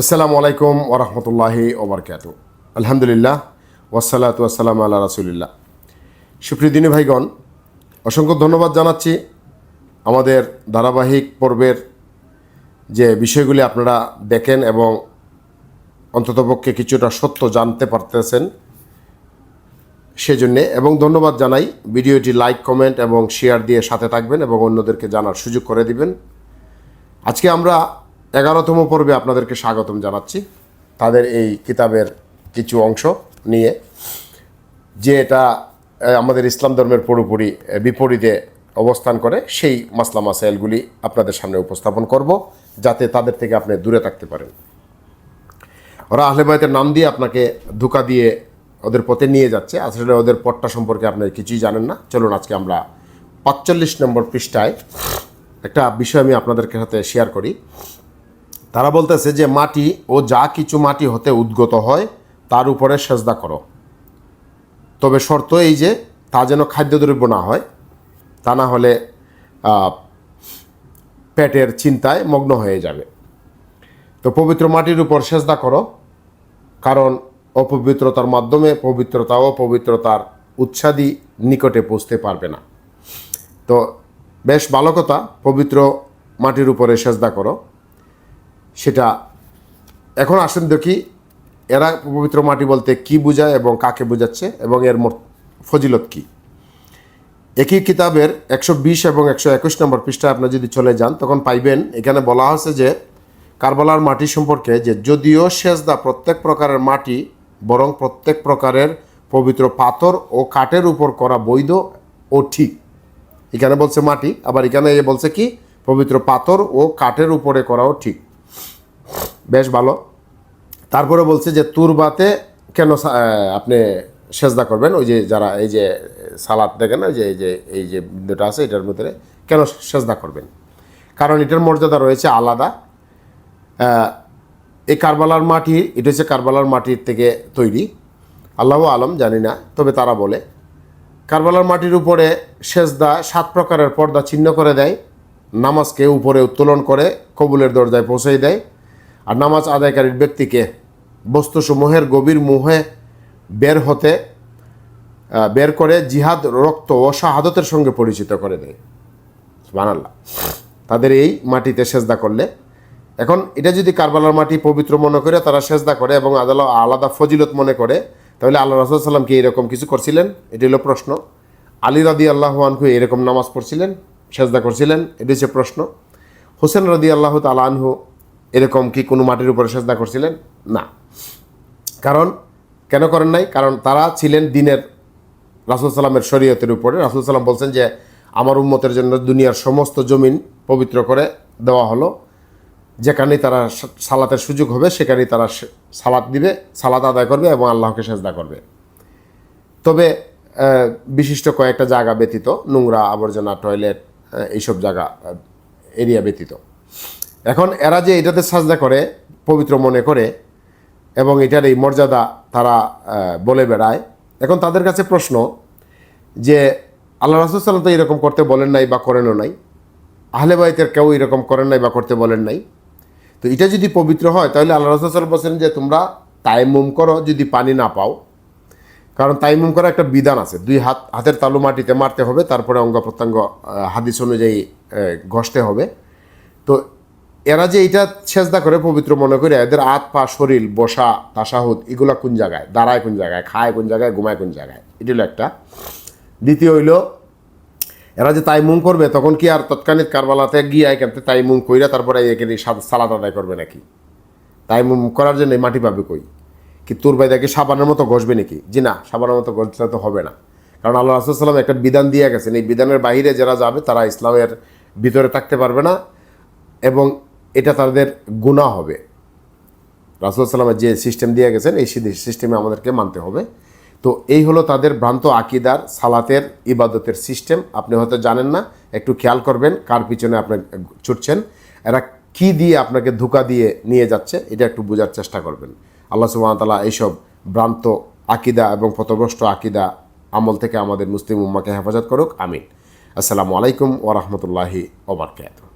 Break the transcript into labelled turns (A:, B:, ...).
A: আসসালামু আলাইকুম ওরহমতুল্লাহি ওবরকাত আলহামদুলিল্লাহ ওয়াসালাত ওয়াসালাম আল্লাহ রাসুলিল্লাহ। সুপ্রিয় দিনী ভাইগণ, অসংখ্য ধন্যবাদ জানাচ্ছি আমাদের ধারাবাহিক পর্বের যে বিষয়গুলি আপনারা দেখেন এবং অন্ততপক্ষে কিছুটা সত্য জানতে পারতেছেন সেজন্যে, এবং ধন্যবাদ জানাই ভিডিওটি লাইক, কমেন্ট এবং শেয়ার দিয়ে সাথে থাকবেন এবং অন্যদেরকে জানার সুযোগ করে দিবেন। আজকে আমরা এগারোতম পর্বে আপনাদেরকে স্বাগতম জানাচ্ছি তাদের এই কিতাবের কিছু অংশ নিয়ে, যে এটা আমাদের ইসলাম ধর্মের পুরোপুরি বিপরীতে অবস্থান করে, সেই মাসলা মাসাইলগুলি আপনাদের সামনে উপস্থাপন করব, যাতে তাদের থেকে আপনি দূরে থাকতে পারেন। ওরা আহলেবায়তের নাম দিয়ে আপনাকে ধোকা দিয়ে ওদের পথে নিয়ে যাচ্ছে। আসলে ওদের পথটা সম্পর্কে আপনি কিছুই জানেন না। চলুন আজকে আমরা পাঁচচল্লিশ নম্বর পৃষ্ঠায় একটা বিষয় আমি আপনাদেরকে সাথে শেয়ার করি। তারা বলতেছে যে মাটি ও যা কিছু মাটি হতে উদ্গত হয়, তার উপরে সেজদা করো। তবে শর্ত এই যে, তা যেন খাদ্যদ্রব্য না হয়, তা না হলে পেটের চিন্তায় মগ্ন হয়ে যাবে। তো পবিত্র মাটির উপর সেজদা করো, কারণ অপবিত্রতার মাধ্যমে পবিত্রতা ও পবিত্রতার উচ্ছাদি নিকটে পৌঁছতে পারবে না। তো বেশ ভালো কথা, পবিত্র মাটির উপরে সেজদা করো। সেটা এখন আসেন দেখি এরা পবিত্র মাটি বলতে কি বোঝায় এবং কাকে বোঝাচ্ছে এবং এর ফজিলত কী। একই কিতাবের একশো বিশ এবং একশো একুশ নম্বর পৃষ্ঠায় আপনি যদি চলে যান, তখন পাইবেন, এখানে বলা হয়েছে যে কারবালার মাটি সম্পর্কে যে যদিও সেজদা প্রত্যেক প্রকারের মাটি, বরং প্রত্যেক প্রকারের পবিত্র পাথর ও কাঠের উপর করা বৈধ ও ঠিক। এখানে বলছে মাটি, আবার এখানে এ বলছে কি? পবিত্র পাথর ও কাঠের উপরে করাও ঠিক। বেশ ভালো। তারপরে বলছে যে তুরবাতে কেন আপনি সেজদা করবেন? ওই যে যারা, এই যে সালাদ দেখেন না, যে, এই যে এই যে বিন্দুটা আছে, এটার মধ্যে কেন সেজদা করবেন? কারণ এটার মর্যাদা রয়েছে আলাদা। এই কারবালার মাটি, এটা হচ্ছে কারবালার মাটির থেকে তৈরি। আল্লাহ আলম, জানি না, তবে তারা বলে। কারবালার মাটির উপরে সেজদা সাত প্রকারের পর্দা চিহ্ন করে দেয়। নামাজকে উপরে উত্তোলন করে, কবুলের দরজায় পৌঁছে দেয়। আর নামাজ আদায়কারীর ব্যক্তিকে বস্তুসমূহের গভীর মুহে বের হতে বের করে জিহাদ, রক্ত ও শাহাদতের সঙ্গে পরিচিত করে দেয়। বানাল্লাহ তাদের এই মাটিতে সেজদা করলে, এখন এটা যদি কারবালার মাটি পবিত্র মনে করে তারা সেজদা করে এবং আদালত আলাদা ফজিলত মনে করে, তাহলে আল্লাহ রসুল সাল্লাম কি এরকম কিছু করছিলেন? এটি হলো প্রশ্ন। আলী রাদি আল্লাহ আনহু এরকম নামাজ পড়ছিলেন, সেজদা করছিলেন, এটি হচ্ছে প্রশ্ন। হোসেন রদি আল্লাহ তালা আনহু এরকম কি কোনো মাটির উপরে সেজদা করছিলেন? না। কারণ কেন করেন নাই? কারণ তারা ছিলেন দিনের রাসুল সাল্লামের শরীয়তের উপরে। রাসুল সাল্লাম বলছেন যে, আমার উম্মতের জন্য দুনিয়ার সমস্ত জমিন পবিত্র করে দেওয়া হলো। যেখানেই তারা সালাতের সুযোগ হবে, সেখানেই তারা সালাত দিবে, সালাত আদায় করবে এবং আল্লাহকে সেজদা করবে। তবে বিশিষ্ট কয়েকটা জায়গা ব্যতীত, নোংরা আবর্জনা, টয়লেট এইসব জায়গা, এরিয়া ব্যতীত। এখন এরা যে এটাতে সাজদা করে, পবিত্র মনে করে, এবং এটার এই মর্যাদা তারা বলে বেড়ায়, এখন তাদের কাছে প্রশ্ন যে, আল্লাহ রাসুলসাল্লাম তো এরকম করতে বলেন নাই বা করেনও নাই, আহলে বাইতের কেউ এরকম করেন নাই বা করতে বলেন নাই। তো এটা যদি পবিত্র হয়, তাহলে আল্লাহ রসুল বলছেন যে, তোমরা তাইমুম করো যদি পানি না পাও। কারণ তাইমুম করা একটা বিধান আছে, দুই হাত, হাতের তালু মাটিতে মারতে হবে, তারপরে অঙ্গ প্রত্যঙ্গ হাদিস অনুযায়ী ঘষতে হবে। তো এরা যে এটা সেজদা করে পবিত্র মনে করে, এদের হাত, পা, শরীর, বসা, তাসাহুদ, এগুলো কোন জায়গায়? দাঁড়ায় কোন জায়গায়? খায় কোন জায়গায়? ঘুমায় কোন জায়গায়? এটি হলো একটা। দ্বিতীয় হইল, এরা যে তাইমুম করবে, তখন কি আর তৎকালীন কারবালাতে গিয়ে এখান থেকে কইরা তারপরে এখানে সালাদ আদায় করবে নাকি? তাইমুম করার জন্য মাটি পাবে কই? কি তোর বাইদাকে সাবানের মতো ঘষবে নাকি? জি না, সাবানের মতো ঘষলে তো হবে না। কারণ আল্লাহ রাসুলসাল্লাম একটা বিধান দিয়ে গেছেন, এই বিধানের বাইরে যারা যাবে, তারা ইসলামের ভিতরে থাকতে পারবে না। এবং এটা তাদের গুণা হবে। রাসুল সাল্লামের যে সিস্টেম দিয়ে গেছেন, এই সিস্টেমে আমাদেরকে মানতে হবে। তো এই হলো তাদের ভ্রান্ত আকিদার, সালাতের, ইবাদতের সিস্টেম আপনি হয়তো জানেন না, একটু খেয়াল করবেন কার পিছনে আপনি ছুটছেন। এরা কি দিয়ে আপনাকে ধোকা দিয়ে নিয়ে যাচ্ছে, এটা একটু বোঝার চেষ্টা করবেন। আল্লাহ সুবাহতাল্লাহ এইসব ভ্রান্ত আকিদা এবং পথভ্রষ্ট আকিদা আমল থেকে আমাদের মুসলিম উম্মাকে হেফাজত করুক, আমিন। আসসালামু আলাইকুম ওরহমতুল্লাহি ওবরকাত